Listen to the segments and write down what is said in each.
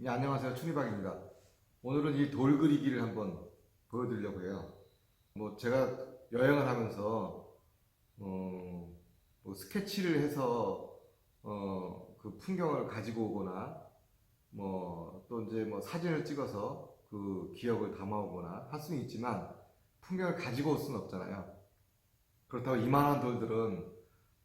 네, 안녕하세요. 춘희박입니다. 오늘은 이 돌 그리기를 한번 보여드리려고 해요. 뭐 제가 여행을 하면서 어, 뭐 스케치를 해서 어, 그 풍경을 가지고 오거나 뭐 또 이제 뭐 사진을 찍어서 그 기억을 담아오거나 할 수는 있지만 풍경을 가지고 올 수는 없잖아요. 그렇다고 이만한 돌들은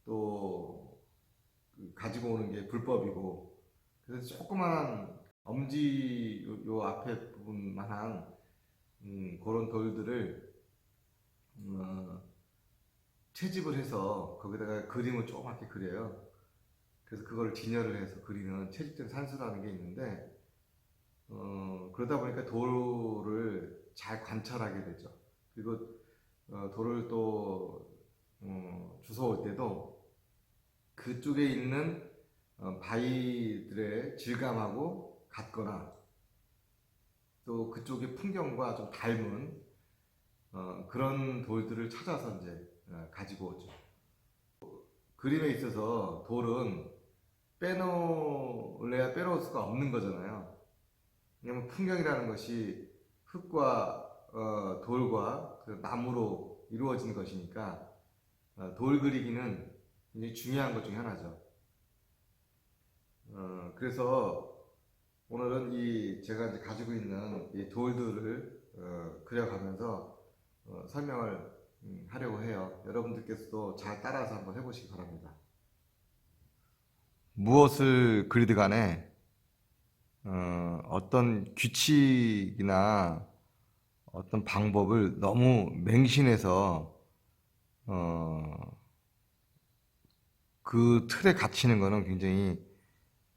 또그 가지고 오는 게 불법이고 그래서 조그만한 엄지 요, 요 앞에 부분만한 음, 그런 돌들을 어, 채집을 해서 거기다가 그림을 조그맣게 그려요. 그래서 그걸 진열을 해서 그리는 채집된 산수라는 게 있는데 어, 그러다 보니까 돌을 잘 관찰하게 되죠. 그리고 어, 돌을 또 어, 주워올 때도 그쪽에 있는 어, 바위들의 질감하고 같거나 또 그쪽의 풍경과 좀 닮은 어, 그런 돌들을 찾아서 이제 어, 가지고 오죠. 그림에 있어서 돌은 빼놓을래야 빼놓을 수가 없는 거잖아요. 왜냐면 풍경이라는 것이 흙과 어, 돌과 그 나무로 이루어진 것이니까 어, 돌 그리기는 굉장히 중요한 것 중에 하나죠. 어, 그래서 오늘은 이 제가 이제 가지고 있는 이 돌들을 어, 그려가면서 어, 설명을 음, 하려고 해요. 여러분들께서도 잘 따라서 한번 해보시기 바랍니다. 무엇을 그리든 간에 어, 어떤 규칙이나 어떤 방법을 너무 맹신해서 어, 그 틀에 갇히는 거는 굉장히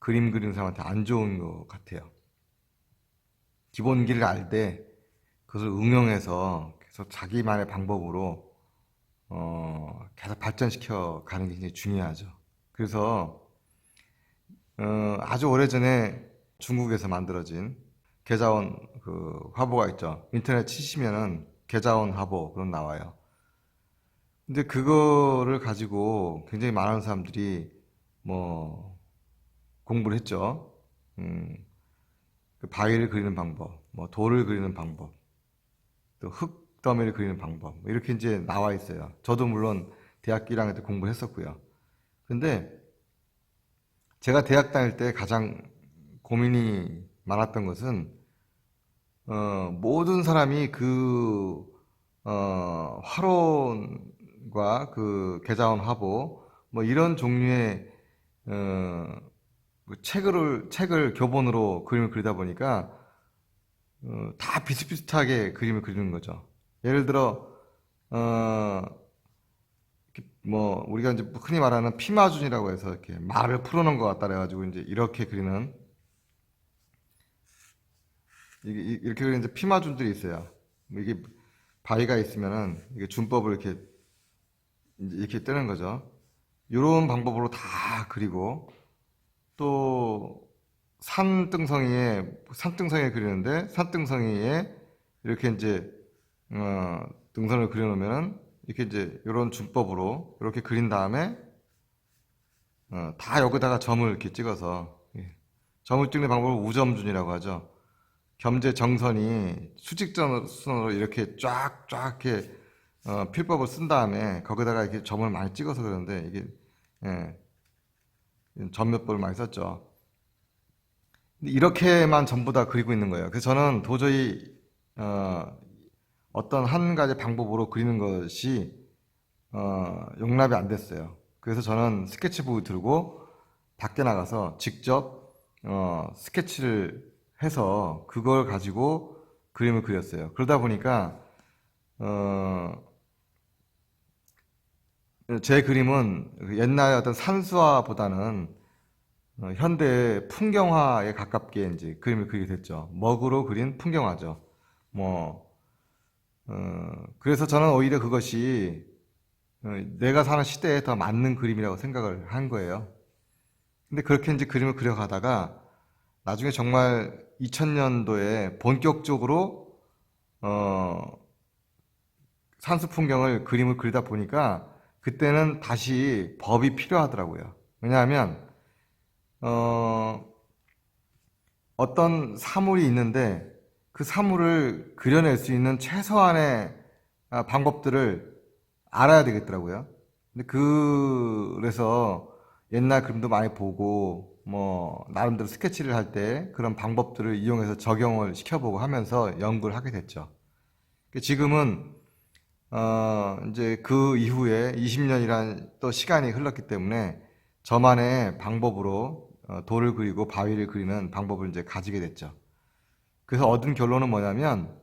그림 그리는 사람한테 안 좋은 것 같아요. 기본기를 알 때 그것을 응용해서 계속 자기만의 방법으로 어, 계속 발전시켜 가는 게 굉장히 중요하죠. 그래서 어, 아주 오래전에 중국에서 만들어진 계자원 그 화보가 있죠. 인터넷 치시면은 계자원 화보 그런 나와요. 근데 그거를 가지고 굉장히 많은 사람들이 뭐 공부를 했죠. 음, 그 바위를 그리는 방법, 뭐 돌을 그리는 방법, 또 흙더미를 그리는 방법 뭐 이렇게 이제 나와 있어요. 저도 물론 대학교 1학년 때 공부를 했었고요. 근데 제가 대학 다닐 때 가장 고민이 많았던 것은 어, 모든 사람이 그 어, 화론과 그 계자원 화보 뭐 이런 종류의 어, 그 책을 책을 교본으로 그림을 그리다 보니까 어, 다 비슷비슷하게 그림을 그리는 거죠. 예를 들어 어, 뭐 우리가 이제 흔히 말하는 피마준이라고 해서 이렇게 말을 풀어놓은 것 같다 그래가지고 이제 이렇게 그리는 이렇게 그리는 이제 피마준들이 있어요. 뭐 이게 바위가 있으면은 이게 준법을 이렇게 이렇게 뜨는 거죠. 이런 방법으로 다 그리고 또 산등성이에 산등성이에 그리는데 산등성이에 이렇게 이제 어, 등선을 그려놓으면은 이렇게 이제 이런 준법으로 이렇게 그린 다음에 어, 다 여기다가 점을 이렇게 찍어서 예. 점을 찍는 방법을 우점준이라고 하죠. 겸재 정선이 수직선으로 이렇게 쫙쫙 이렇게 어, 필법을 쓴 다음에 거기다가 이렇게 점을 많이 찍어서 그러는데 이게 예, 점몇법을 많이 썼죠. 이렇게만 전부 다 그리고 있는 거예요. 그래서 저는 도저히 어, 어떤 한 가지 방법으로 그리는 것이 어, 용납이 안 됐어요. 그래서 저는 스케치북을 들고 밖에 나가서 직접 어, 스케치를 해서 그걸 가지고 그림을 그렸어요. 그러다 보니까 어, 제 그림은 옛날의 어떤 산수화보다는 어, 현대 풍경화에 가깝게 이제 그림을 그리게 됐죠. 먹으로 그린 풍경화죠. 뭐, 어, 그래서 저는 오히려 그것이 어, 내가 사는 시대에 더 맞는 그림이라고 생각을 한 거예요. 근데 그렇게 이제 그림을 그려가다가 나중에 정말 2000년도에 본격적으로 어, 산수 풍경을 그림을 그리다 보니까 그때는 다시 법이 필요하더라고요. 왜냐하면 어, 어떤 사물이 있는데 그 사물을 그려낼 수 있는 최소한의 아, 방법들을 알아야 되겠더라고요. 근데 그, 그래서 옛날 그림도 많이 보고, 뭐, 나름대로 스케치를 할 때 그런 방법들을 이용해서 적용을 시켜보고 하면서 연구를 하게 됐죠. 그 지금은, 어, 이제 그 이후에 20년이란 또 시간이 흘렀기 때문에 저만의 방법으로 어, 돌을 그리고 바위를 그리는 방법을 이제 가지게 됐죠. 그래서 얻은 결론은 뭐냐면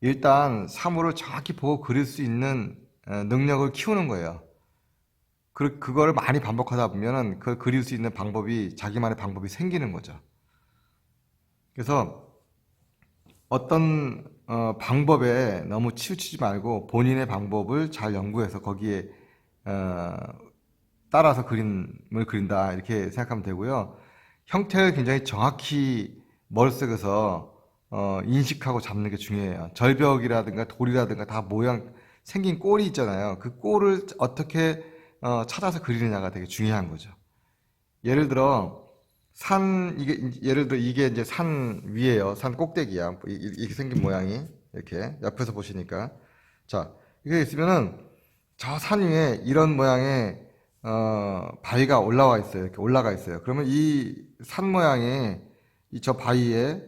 일단 사물을 정확히 보고 그릴 수 있는 어, 능력을 키우는 거예요. 그, 그거를 많이 반복하다 보면은 그걸 그릴 수 있는 방법이 자기만의 방법이 생기는 거죠. 그래서 어떤 어, 방법에 너무 치우치지 말고 본인의 방법을 잘 연구해서 거기에 어, 따라서 그림을 그린다 이렇게 생각하면 되고요. 형태를 굉장히 정확히 머릿속에서 어, 인식하고 잡는 게 중요해요. 절벽이라든가 돌이라든가 다 모양 생긴 꼴이 있잖아요. 그 꼴을 어떻게 어, 찾아서 그리느냐가 되게 중요한 거죠. 예를 들어 산 이게 예를 들어 이게 이제 산 위에요. 산 꼭대기야. 이렇게 생긴 모양이 이렇게 옆에서 보시니까 자 이게 있으면은 저 산 위에 이런 모양의 어, 바위가 올라와 있어요. 이렇게 올라가 있어요. 그러면 이 산 모양의 이저 바위에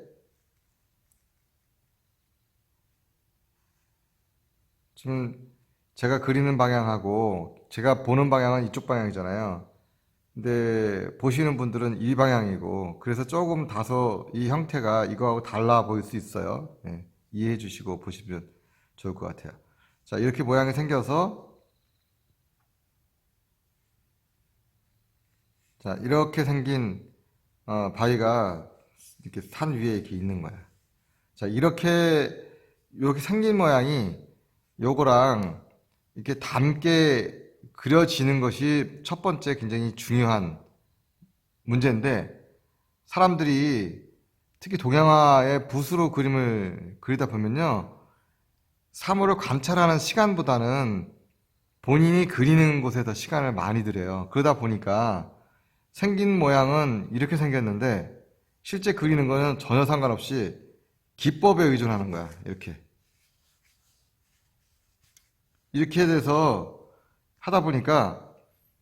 지금 제가 그리는 방향하고 제가 보는 방향은 이쪽 방향이잖아요. 근데 보시는 분들은 이 방향이고 그래서 조금 다소 이 형태가 이거하고 달라 보일 수 있어요. 예, 이해해 주시고 보시면 좋을 것 같아요. 자, 이렇게 모양이 생겨서 자, 이렇게 생긴 어, 바위가 이렇게 산 위에 이렇게 있는 거야. 자, 이렇게 이렇게 생긴 모양이 요거랑 이렇게 닮게 그려지는 것이 첫 번째 굉장히 중요한 문제인데 사람들이 특히 동양화의 붓으로 그림을 그리다 보면요. 사물을 관찰하는 시간보다는 본인이 그리는 곳에 더 시간을 많이 들여요. 그러다 보니까 생긴 모양은 이렇게 생겼는데 실제 그리는 거는 전혀 상관없이 기법에 의존하는 거야. 이렇게. 이렇게 돼서 하다 보니까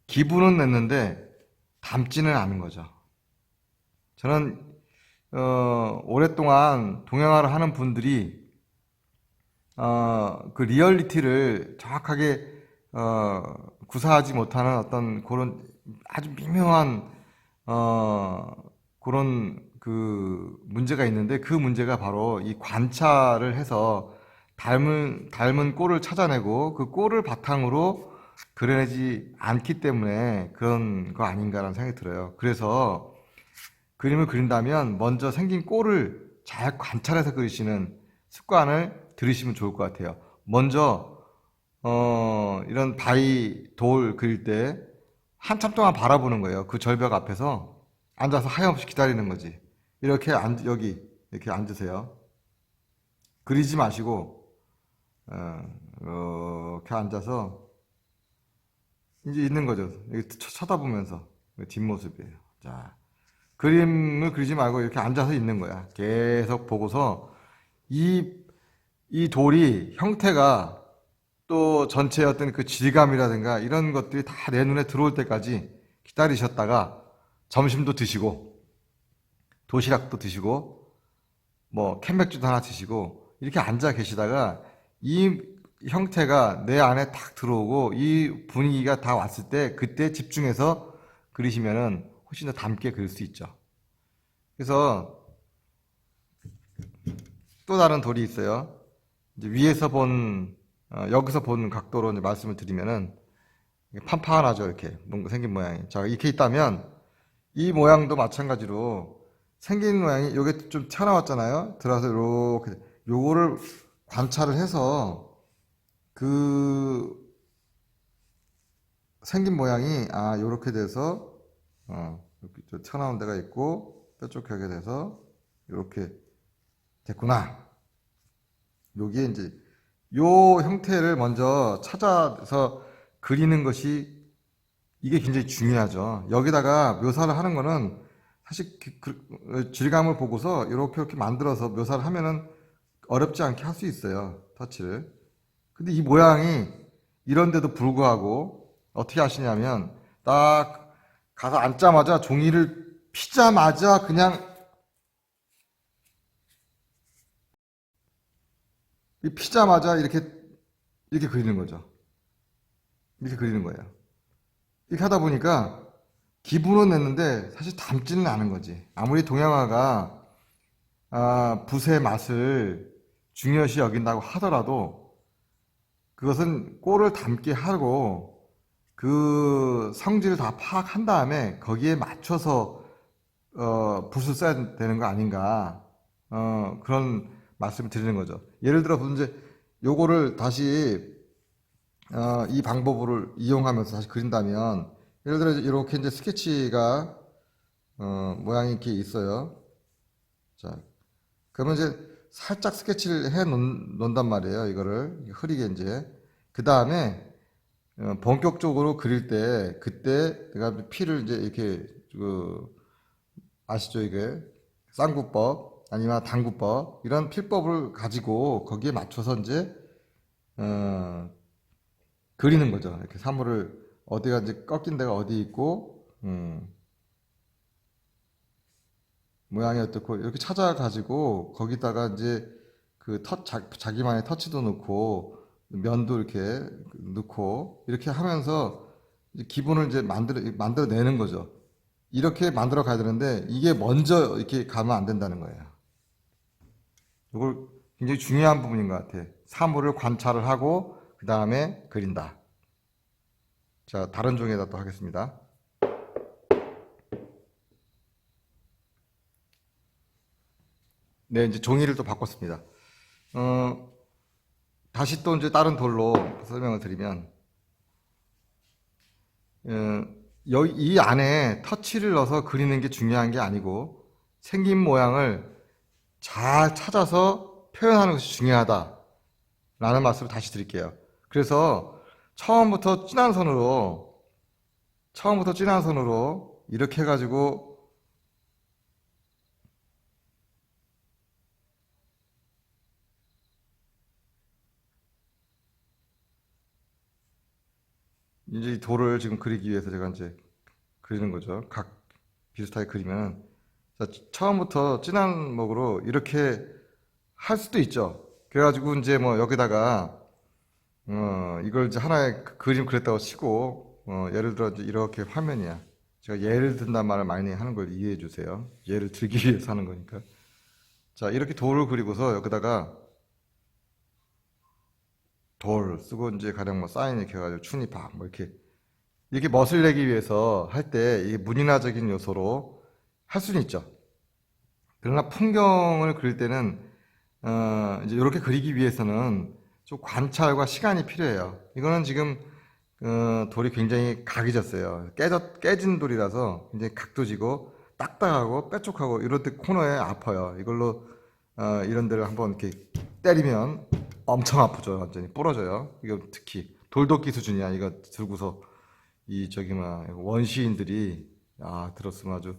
기분은 냈는데 담지는 않은 거죠. 저는 어, 오랫동안 동양화를 하는 분들이 어, 그 리얼리티를 정확하게 어, 구사하지 못하는 어떤 그런 아주 미묘한 어, 그런 그 문제가 있는데 그 문제가 바로 이 관찰을 해서 닮은 닮은 꼴을 찾아내고 그 꼴을 바탕으로 그려내지 않기 때문에 그런 거 아닌가라는 생각이 들어요. 그래서 그림을 그린다면 먼저 생긴 꼴을 잘 관찰해서 그리시는 습관을 들이시면 좋을 것 같아요. 먼저 어, 이런 바위 돌 그릴 때 한참 동안 바라보는 거예요. 그 절벽 앞에서 앉아서 하염없이 기다리는 거지. 이렇게 앉, 여기 이렇게 앉으세요. 그리지 마시고 어, 이렇게 앉아서 이제 있는 거죠. 쳐- 쳐다보면서 그 뒷모습이에요. 자, 그림을 그리지 말고 이렇게 앉아서 있는 거야. 계속 보고서 이, 이 돌이 형태가 또 전체의 어떤 그 질감이라든가 이런 것들이 다 내 눈에 들어올 때까지 기다리셨다가 점심도 드시고 도시락도 드시고 뭐 캔맥주도 하나 드시고 이렇게 앉아 계시다가 이 형태가 내 안에 탁 들어오고 이 분위기가 다 왔을 때 그때 집중해서 그리시면은 훨씬 더 담게 그릴 수 있죠. 그래서 또 다른 돌이 있어요. 위에서 본 어, 여기서 본 각도로 이제 말씀을 드리면은 판판하죠 이렇게 뭔가 생긴 모양이. 자 이렇게 있다면 이 모양도 마찬가지로 생긴 모양이 요게 좀 튀어나왔잖아요. 들어서 이렇게 요거를 관찰을 해서 그 생긴 모양이 아 요렇게 돼서 어 이렇게 좀 튀어나온 데가 있고 뾰족하게 돼서 요렇게 됐구나. 요게 이제 요 형태를 먼저 찾아서 그리는 것이 이게 굉장히 중요하죠. 여기다가 묘사를 하는 거는 사실 그- 그- 질감을 보고서 이렇게 이렇게 만들어서 묘사를 하면은 어렵지 않게 할 수 있어요. 터치를. 근데 이 모양이 이런데도 불구하고 어떻게 하시냐면 딱 가서 앉자마자 종이를 피자마자 그냥 이 피자마자 이렇게 이렇게 그리는 거죠. 이렇게 그리는 거예요. 이렇게 하다 보니까 기분은 냈는데 사실 담지는 않은 거지. 아무리 동양화가 아, 붓의 맛을 중요시 여긴다고 하더라도 그것은 꼴을 담게 하고 그 성질을 다 파악한 다음에 거기에 맞춰서 어, 붓을 써야 되는 거 아닌가 어, 그런 말씀을 드리는 거죠. 예를 들어 이제 요거를 다시 어, 이 방법을 이용하면서 다시 그린다면 예를 들어 이렇게 이제 스케치가 어, 모양이 이렇게 있어요. 자, 그러면 이제 살짝 스케치를 해 놓, 놓단 말이에요. 이거를 흐리게 이제 그 다음에 어, 본격적으로 그릴 때 그때 내가 피를 이제 이렇게 그 아시죠 이게 쌍구법 아니면 당구법 이런 필법을 가지고 거기에 맞춰서 이제 어, 그리는 거죠. 이렇게 사물을 어디가 이제 꺾인 데가 어디 있고 음, 모양이 어떻고 이렇게 찾아가지고 거기다가 이제 그 터, 자, 자기만의 터치도 넣고 면도 이렇게 넣고 이렇게 하면서 기분을 이제 만들어 만들어내는 거죠. 이렇게 만들어 가야 되는데 이게 먼저 이렇게 가면 안 된다는 거예요. 이걸 굉장히 중요한 부분인 것 같아. 사물을 관찰을 하고 그 다음에 그린다. 자, 다른 종이에다 또 하겠습니다. 네, 이제 종이를 또 바꿨습니다. 어, 다시 또 이제 다른 돌로 설명을 드리면, 어, 여기 이 안에 터치를 넣어서 그리는 게 중요한 게 아니고 생긴 모양을 잘 찾아서 표현하는 것이 중요하다라는 말씀을 다시 드릴게요. 그래서 처음부터 진한 선으로 처음부터 진한 선으로 이렇게 해가지고 이제 이 돌을 지금 그리기 위해서 제가 이제 그리는 거죠. 각 비슷하게 그리면 자, 처음부터 진한 목으로 이렇게 할 수도 있죠. 그래가지고 이제 뭐 여기다가 어 이걸 이제 하나의 그- 그림 그렸다고 치고 어 예를 들어 이렇게 화면이야. 제가 예를 든단 말을 많이 하는 걸 이해해 주세요. 예를 들기 위해서 하는 거니까. 자 이렇게 돌을 그리고서 여기다가 돌 쓰고 이제 가령 뭐 사인 이렇게 해가지고 추니박 뭐 이렇게 이렇게 멋을 내기 위해서 할 때 이게 문인화적인 요소로 할 수는 있죠. 그러나 풍경을 그릴 때는 어, 이제 이렇게 그리기 위해서는 좀 관찰과 시간이 필요해요. 이거는 지금 어, 돌이 굉장히 각이졌어요. 깨졌, 깨진 돌이라서 굉장히 각도지고 딱딱하고 뾰족하고 이럴 때 코너에 아파요. 이걸로 어, 이런 데를 한번 이렇게 때리면 엄청 아프죠. 완전히 부러져요. 이거 특히 돌도끼 수준이야. 이거 들고서 이 저기 막 원시인들이 아 들었으면 아주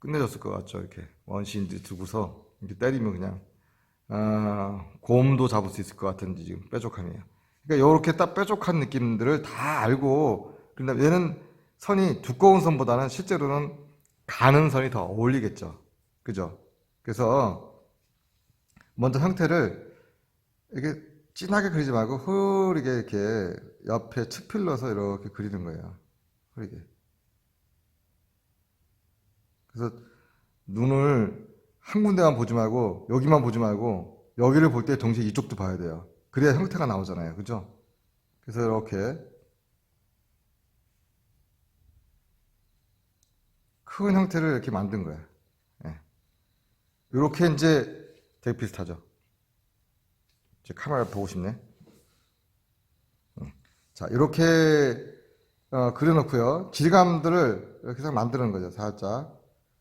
끝내줬을 것 같죠. 이렇게 원시인들이 들고서 이렇게 때리면 그냥 아, 곰도 잡을 수 있을 것 같은 지금 뾰족함이에요. 그러니까 이렇게 딱 뾰족한 느낌들을 다 알고 그런데 얘는 선이 두꺼운 선보다는 실제로는 가는 선이 더 어울리겠죠. 그죠? 그래서 먼저 형태를 이렇게 진하게 그리지 말고 흐리게 이렇게 옆에 측필 넣어서 이렇게 그리는 거예요. 흐리게. 그래서 눈을 한 군데만 보지 말고 여기만 보지 말고 여기를 볼 때 동시에 이쪽도 봐야 돼요. 그래야 형태가 나오잖아요. 그죠? 그래서 이렇게 큰 형태를 이렇게 만든 거예요. 예. 이렇게 이제 되게 비슷하죠. 이제 카메라 보고 싶네. 음. 자, 이렇게 어, 그려놓고요. 질감들을 이렇게 싹 만드는 거죠. 살짝.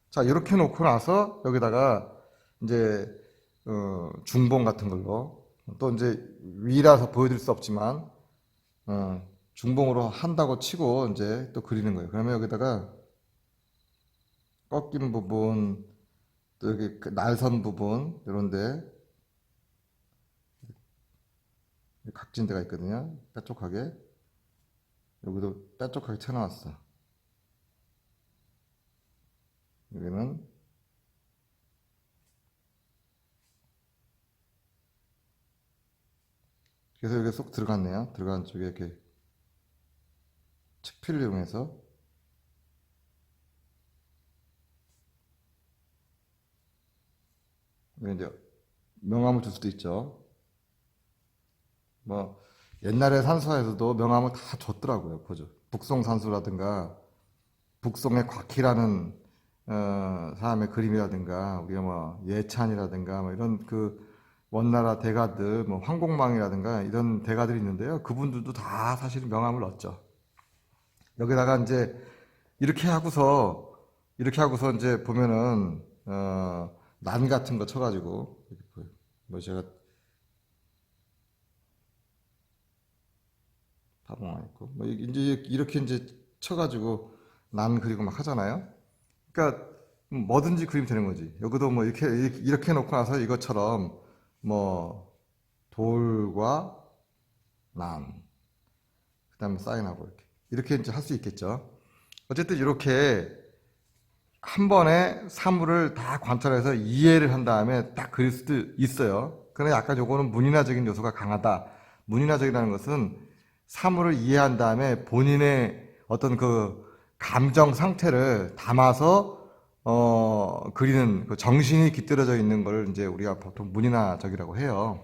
자, 이렇게 놓고 나서 여기다가 이제 어, 중봉 같은 걸로 또 이제 위라서 보여드릴 수 없지만 어, 중봉으로 한다고 치고 이제 또 그리는 거예요. 그러면 여기다가 꺾인 부분, 또 여기 그 날선 부분, 이런데 각진 데가 있거든요. 뾰족하게. 여기도 뾰족하게 튀어나왔어. 여기는 그래서 여기 쏙 들어갔네요. 들어간 쪽에 이렇게 측필을 이용해서 이제 명암을 줄 수도 있죠. 뭐 옛날에 산수화에서도 명암을 다 줬더라고요. 보죠. 북송 산수라든가 북송의 곽희라는 어, 사람의 그림이라든가 우리가 뭐 예찬이라든가 뭐 이런 그 원나라 대가들 뭐 황공망이라든가 이런 대가들이 있는데요. 그분들도 다 사실은 명함을 얻죠. 여기다가 이제 이렇게 하고서 이렇게 하고서 이제 보면은 어, 난 같은 거 쳐가지고. 뭐 제가 파봉 있고 뭐 이제 이렇게 이제 쳐가지고 난 그리고 막 하잖아요. 그러니까 뭐든지 그리면 되는 거지. 여기도 뭐 이렇게, 이렇게 놓고 나서 이것처럼 뭐 돌과 난 그다음에 사인하고 이렇게 이렇게 이제 할 수 있겠죠. 어쨌든 이렇게 한 번에 사물을 다 관찰해서 이해를 한 다음에 딱 그릴 수도 있어요. 그러나 약간 요거는 문인화적인 요소가 강하다. 문인화적이라는 것은 사물을 이해한 다음에 본인의 어떤 그 감정 상태를 담아서 어, 그리는 그 정신이 깃들어져 있는 걸 이제 우리가 보통 문인화적이라고 해요.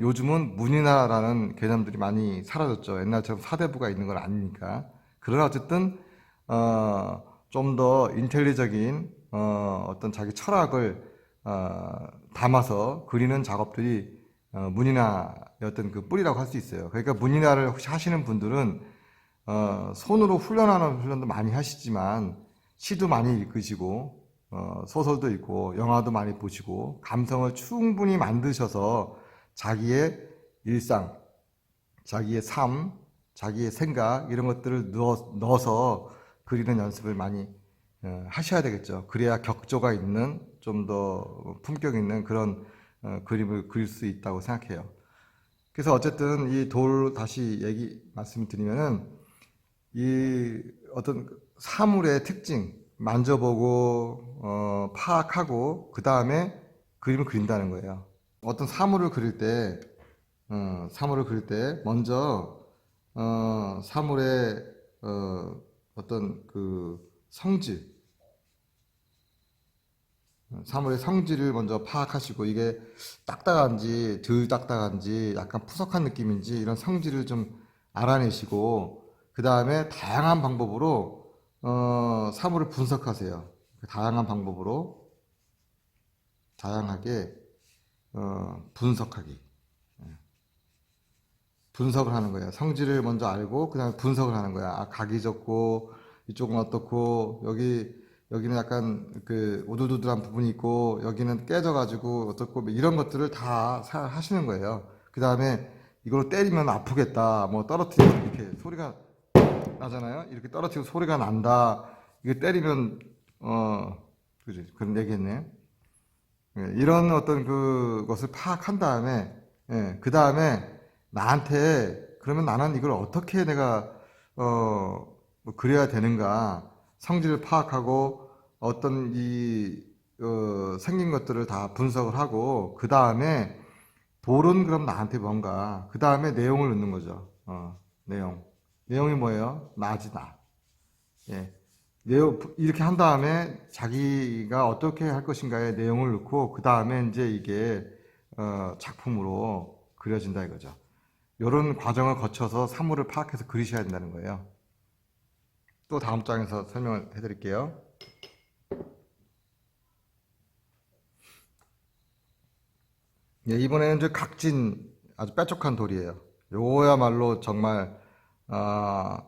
요즘은 문인화라는 개념들이 많이 사라졌죠. 옛날처럼 사대부가 있는 건 아니니까. 그러나 어쨌든 어, 좀 더 인텔리적인 어, 어떤 자기 철학을 어, 담아서 그리는 작업들이 어, 문인화의 어떤 그 뿌리라고 할 수 있어요. 그러니까 문인화를 혹시 하시는 분들은 어, 손으로 훈련하는 훈련도 많이 하시지만 시도 많이 읽으시고 어, 소설도 읽고 영화도 많이 보시고 감성을 충분히 만드셔서 자기의 일상, 자기의 삶, 자기의 생각 이런 것들을 넣어, 넣어서 그리는 연습을 많이 어, 하셔야 되겠죠. 그래야 격조가 있는 좀 더 품격 있는 그런 어, 그림을 그릴 수 있다고 생각해요. 그래서 어쨌든 이 돌 다시 얘기 말씀드리면은 이 어떤 사물의 특징 만져보고 어, 파악하고 그 다음에 그림을 그린다는 거예요. 어떤 사물을 그릴 때 어, 사물을 그릴 때 먼저 어, 사물의 어, 어떤 그 성질 사물의 성질을 먼저 파악하시고 이게 딱딱한지 덜 딱딱한지 약간 푸석한 느낌인지 이런 성질을 좀 알아내시고 그 다음에 다양한 방법으로 어, 사물을 분석하세요. 다양한 방법으로 다양하게 어, 분석하기. 예. 분석을 하는 거예요. 성질을 먼저 알고 그 다음에 분석을 하는 거야. 아, 각이 적고 이쪽은 어떻고 여기 여기는 약간 그 오돌도돌한 부분이 있고 여기는 깨져가지고 어떻고 뭐 이런 것들을 다 사- 하시는 거예요. 그 다음에 이걸 때리면 아프겠다. 뭐 떨어뜨리면 이렇게 소리가 나잖아요. 이렇게 떨어뜨리고 소리가 난다. 이거 때리면 어 그지 그런 얘기했네. 예, 이런 어떤 그것을 파악한 다음에 예, 그 다음에 나한테 그러면 나는 이걸 어떻게 내가 어 뭐 그려야 되는가 성질을 파악하고 어떤 이 어, 생긴 것들을 다 분석을 하고 그 다음에 돌은 그럼 나한테 뭔가 그 다음에 내용을 넣는 거죠. 어, 내용 내용이 뭐예요? 나지 나. 예. 내용 이렇게 한 다음에 자기가 어떻게 할 것인가의 내용을 넣고 그 다음에 이제 이게 어, 작품으로 그려진다 이거죠. 이런 과정을 거쳐서 사물을 파악해서 그리셔야 된다는 거예요. 또 다음 장에서 설명을 해드릴게요. 예, 이번에는 이제 각진 아주 뾰족한 돌이에요. 요거야말로 정말 아,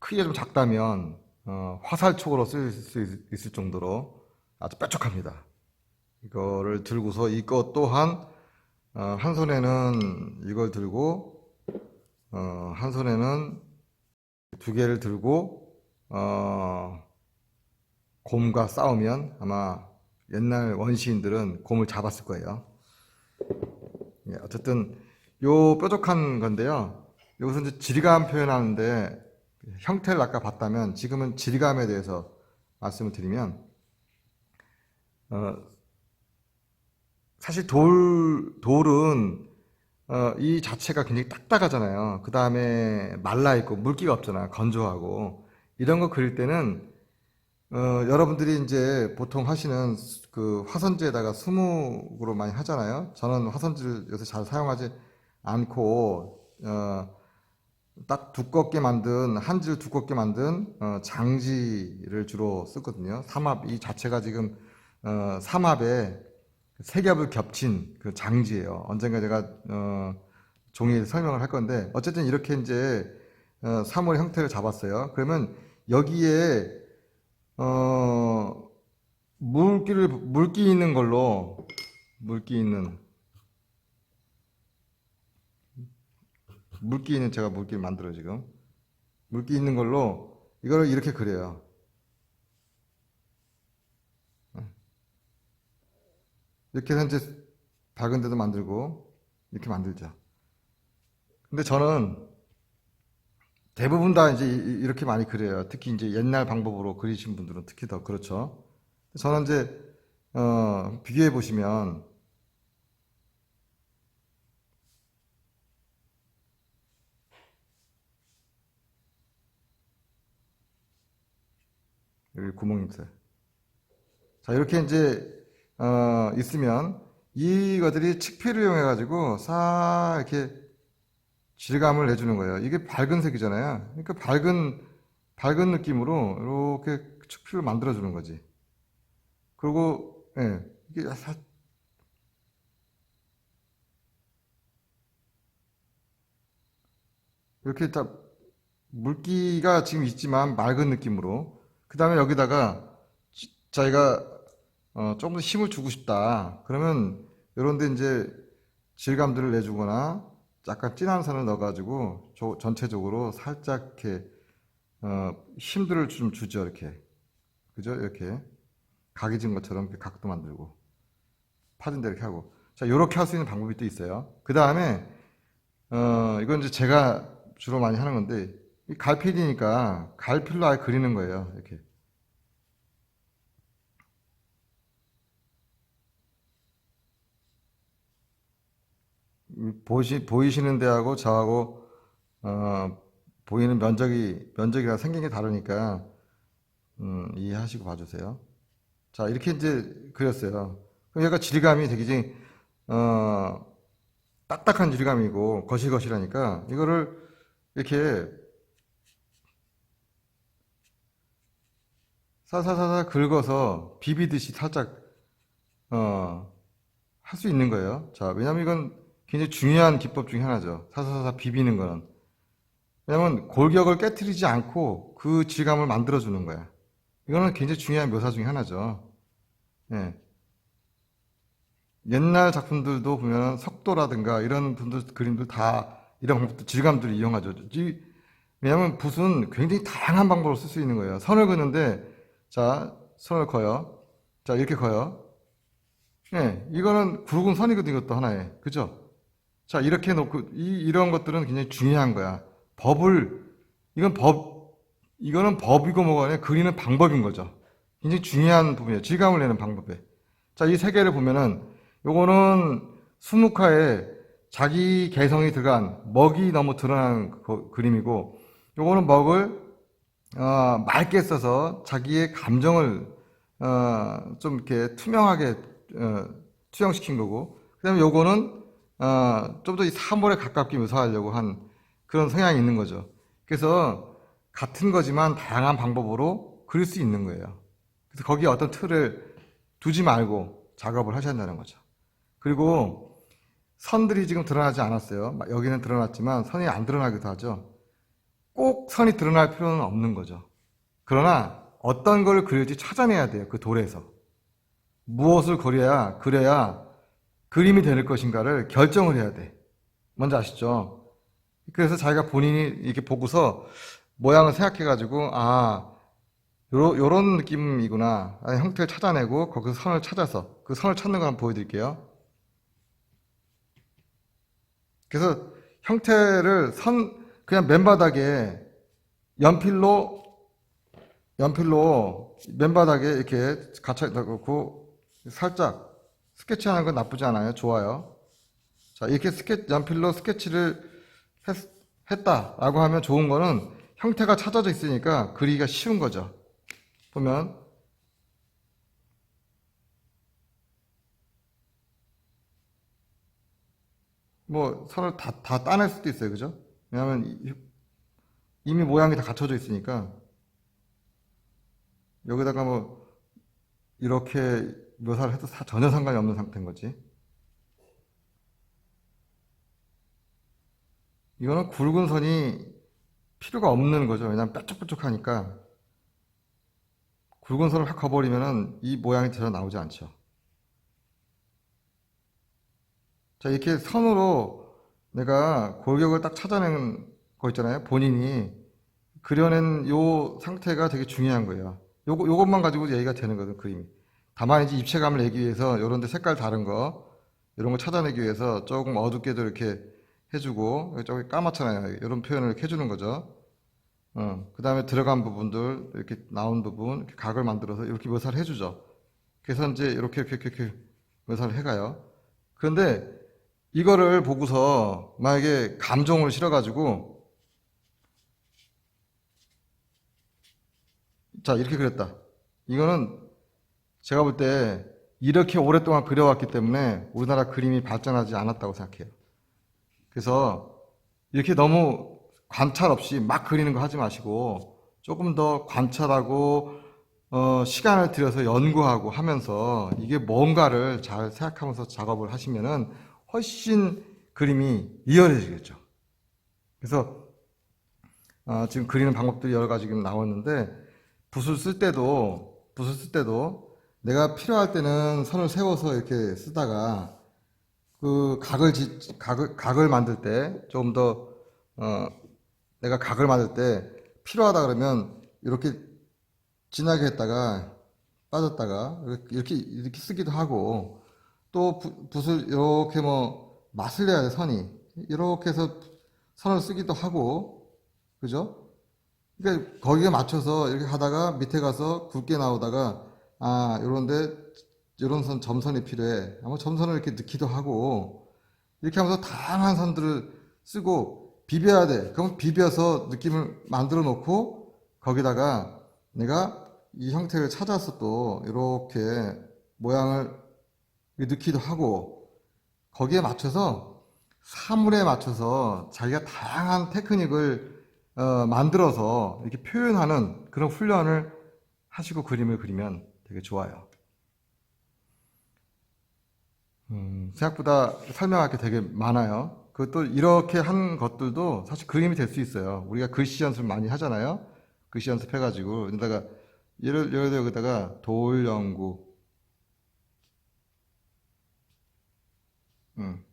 크기가 좀 작다면 어, 화살촉으로 쓸 수 있을 정도로 아주 뾰족합니다. 이거를 들고서 이것 또한 어, 한 손에는 이걸 들고 어, 한 손에는 두 개를 들고 어, 곰과 싸우면 아마 옛날 원시인들은 곰을 잡았을 거예요. 예, 어쨌든 요 뾰족한 건데요. 여기서 이제 질감 표현하는데 형태를 아까 봤다면 지금은 질감에 대해서 말씀을 드리면 어, 사실 돌 돌은 어, 이 자체가 굉장히 딱딱하잖아요. 그 다음에 말라 있고 물기가 없잖아. 건조하고 이런 거 그릴 때는 어, 여러분들이 이제 보통 하시는 수- 그 화선지에다가 수묵으로 많이 하잖아요. 저는 화선지를 요새 잘 사용하지 않고 어, 딱 두껍게 만든 한줄 두껍게 만든 어, 장지를 주로 쓰거든요. 삼합 이 자체가 지금 어, 삼합에 세 겹을 겹친 그 장지예요. 언젠가 제가 어, 종이에 설명을 할 건데 어쨌든 이렇게 이제 어, 사물 형태를 잡았어요. 그러면 여기에 어, 물기를 물기 있는 걸로 물기 있는 물기 있는 제가 물기를 만들어 지금 물기 있는 걸로 이거를 이렇게 그려요. 이렇게 해서 이제 밝은 데도 만들고 이렇게 만들죠. 근데 저는 대부분 다 이제 이- 이렇게 많이 그려요. 특히 이제 옛날 방법으로 그리신 분들은 특히 더 그렇죠. 저는 이제 어, 비교해 보시면 여기 구멍 있어요. 자, 이렇게 이제 어, 있으면 이것들이 칙필을 이용해 가지고 싹 이렇게 질감을 내주는 거예요. 이게 밝은 색이잖아요. 그러니까 밝은 밝은 느낌으로 이렇게 칙필을 만들어 주는 거지. 그리고 예, 이게 사- 이렇게 딱 물기가 지금 있지만 맑은 느낌으로 그 다음에 여기다가 지- 자기가 어, 조금 더 힘을 주고 싶다. 그러면 이런 데 이제 질감들을 내주거나 약간 진한 선을 넣어가지고 저- 전체적으로 살짝 이렇게 어, 힘들을 좀 주죠. 이렇게. 그죠? 이렇게. 각이 진 것처럼 각도 만들고 파진 데 이렇게 하고 자 이렇게 할 수 있는 방법이 또 있어요. 그 다음에 어, 이건 이제 제가 주로 많이 하는 건데 이 갈필이니까 갈필로 아예 그리는 거예요. 이렇게. 이 보시, 보이시는 데하고 저하고 어, 보이는 면적이 면적이랑 생긴 게 다르니까 음, 이해하시고 봐주세요. 자 이렇게 이제 그렸어요. 그럼 얘가 질감이 되게 어, 딱딱한 질감이고 거실거실하니까 이거를 이렇게 사사사사 긁어서 비비듯이 살짝 어, 할 수 있는 거예요. 자, 왜냐면 이건 굉장히 중요한 기법 중에 하나죠. 사사사사 비비는 거는. 왜냐면 골격을 깨트리지 않고 그 질감을 만들어주는 거야. 이거는 굉장히 중요한 묘사 중에 하나죠. 예. 옛날 작품들도 보면 석도라든가 이런 분들 그림들 다 이런 방법들, 질감들을 이용하죠. 이- 왜냐면 붓은 굉장히 다양한 방법으로 쓸 수 있는 거예요. 선을 그는데, 자, 선을 그어요. 자, 이렇게 그어요. 예, 이거는 굵은 선이거든요, 이것도 하나에. 그죠? 자, 이렇게 놓고, 이, 이런 것들은 굉장히 중요한 거야. 법을, 이건 법, 이거는 법이고 뭐가 아니라 그리는 방법인 거죠. 굉장히 중요한 부분이에요. 질감을 내는 방법에. 자, 이 세 개를 보면은, 요거는 수묵화에 자기 개성이 들어간 먹이 너무 드러나는 그- 그림이고, 요거는 먹을, 어, 맑게 써서 자기의 감정을, 어, 좀 이렇게 투명하게, 어, 투영시킨 거고, 그 다음에 요거는, 어, 좀더 이 사물에 가깝게 묘사하려고 한 그런 성향이 있는 거죠. 그래서 같은 거지만 다양한 방법으로 그릴 수 있는 거예요. 그래서 거기에 어떤 틀을 두지 말고 작업을 하셔야 한다는 거죠. 그리고 선들이 지금 드러나지 않았어요. 막 여기는 드러났지만 선이 안 드러나기도 하죠. 꼭 선이 드러날 필요는 없는 거죠. 그러나 어떤 걸 그릴지 찾아내야 돼요. 그 돌에서. 무엇을 그려야, 그려야 그림이 될 것인가를 결정을 해야 돼. 뭔지 아시죠? 그래서 자기가 본인이 이렇게 보고서 모양을 생각해가지고, 아, 요런, 요런 느낌이구나. 아, 형태를 찾아내고 거기서 선을 찾아서 그 선을 찾는 거 한번 보여드릴게요. 그래서 형태를 선, 그냥 맨바닥에 연필로, 연필로 맨바닥에 이렇게 갇혀 놓고 살짝 스케치하는 건 나쁘지 않아요. 좋아요. 자, 이렇게 스케, 연필로 스케치를 했, 했다라고 하면 좋은 거는 형태가 찾아져 있으니까 그리기가 쉬운 거죠. 보면 뭐 선을 다, 다 따낼 수도 있어요. 그죠? 왜냐하면 이- 이미 모양이 다 갖춰져 있으니까 여기다가 뭐 이렇게 묘사를 해도 사- 전혀 상관이 없는 상태인 거지. 이거는 굵은 선이 필요가 없는 거죠. 왜냐하면 뾰족뾰족하니까 굵은 선을 확 그어버리면은 이 모양이 전혀 나오지 않죠. 자, 이렇게 선으로 내가 골격을 딱 찾아낸 거 있잖아요. 본인이 그려낸 요 상태가 되게 중요한 거예요. 요거, 요것만 가지고 얘기가 되는 거든, 그림이. 다만 이제 입체감을 내기 위해서 요런 데 색깔 다른 거, 이런 거 찾아내기 위해서 조금 어둡게도 이렇게 해주고, 여기 까맣잖아요. 이런 표현을 이렇게 해주는 거죠. 어, 그 다음에 들어간 부분들, 이렇게 나온 부분, 이렇게 각을 만들어서 이렇게 묘사를 해주죠. 그래서 이제 이렇게, 이렇게, 이렇게 묘사를 해가요. 그런데 이거를 보고서 만약에 감정을 실어가지고, 자, 이렇게 그렸다. 이거는 제가 볼 때 이렇게 오랫동안 그려왔기 때문에 우리나라 그림이 발전하지 않았다고 생각해요. 그래서 이렇게 너무 관찰 없이 막 그리는 거 하지 마시고 조금 더 관찰하고 어, 시간을 들여서 연구하고 하면서 이게 뭔가를 잘 생각하면서 작업을 하시면은 훨씬 그림이 리얼해지겠죠. 그래서 어, 지금 그리는 방법들이 여러 가지 지금 나왔는데 붓을 쓸 때도 붓을 쓸 때도 내가 필요할 때는 선을 세워서 이렇게 쓰다가 그 각을 지, 각을 각을 만들 때좀더 어, 내가 각을 만들 때 필요하다 그러면 이렇게 진하게 했다가 빠졌다가 이렇게 이렇게 쓰기도 하고 또 붓- 붓을 이렇게 뭐 맛을 내야 돼 선이 이렇게 해서 선을 쓰기도 하고 그죠? 그러니까 거기에 맞춰서 이렇게 하다가 밑에 가서 굵게 나오다가 아 요런데 요런 선 점선이 필요해 아마 점선을 이렇게 넣기도 하고 이렇게 하면서 다양한 선들을 쓰고 비벼야 돼 그럼 비벼서 느낌을 만들어 놓고 거기다가 내가 이 형태를 찾아서 또 이렇게 모양을 넣기도 하고 거기에 맞춰서 사물에 맞춰서 자기가 다양한 테크닉을 어, 만들어서 이렇게 표현하는 그런 훈련을 하시고 그림을 그리면 되게 좋아요. 음, 생각보다 설명할 게 되게 많아요. 그것도 이렇게 한 것들도 사실 그림이 될 수 있어요. 우리가 글씨 연습 많이 하잖아요. 글씨 연습해가지고 여기다가 예를 예를 들어 여기다가 돌연구 음.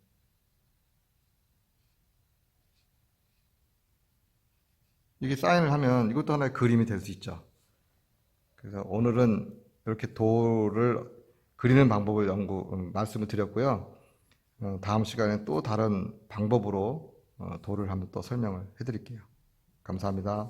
이게 사인을 하면 이것도 하나의 그림이 될 수 있죠. 그래서 오늘은 이렇게 돌을 그리는 방법을 연구, 음, 말씀을 드렸고요. 어, 다음 시간에 또 다른 방법으로 어, 돌을 한번 또 설명을 해드릴게요. 감사합니다.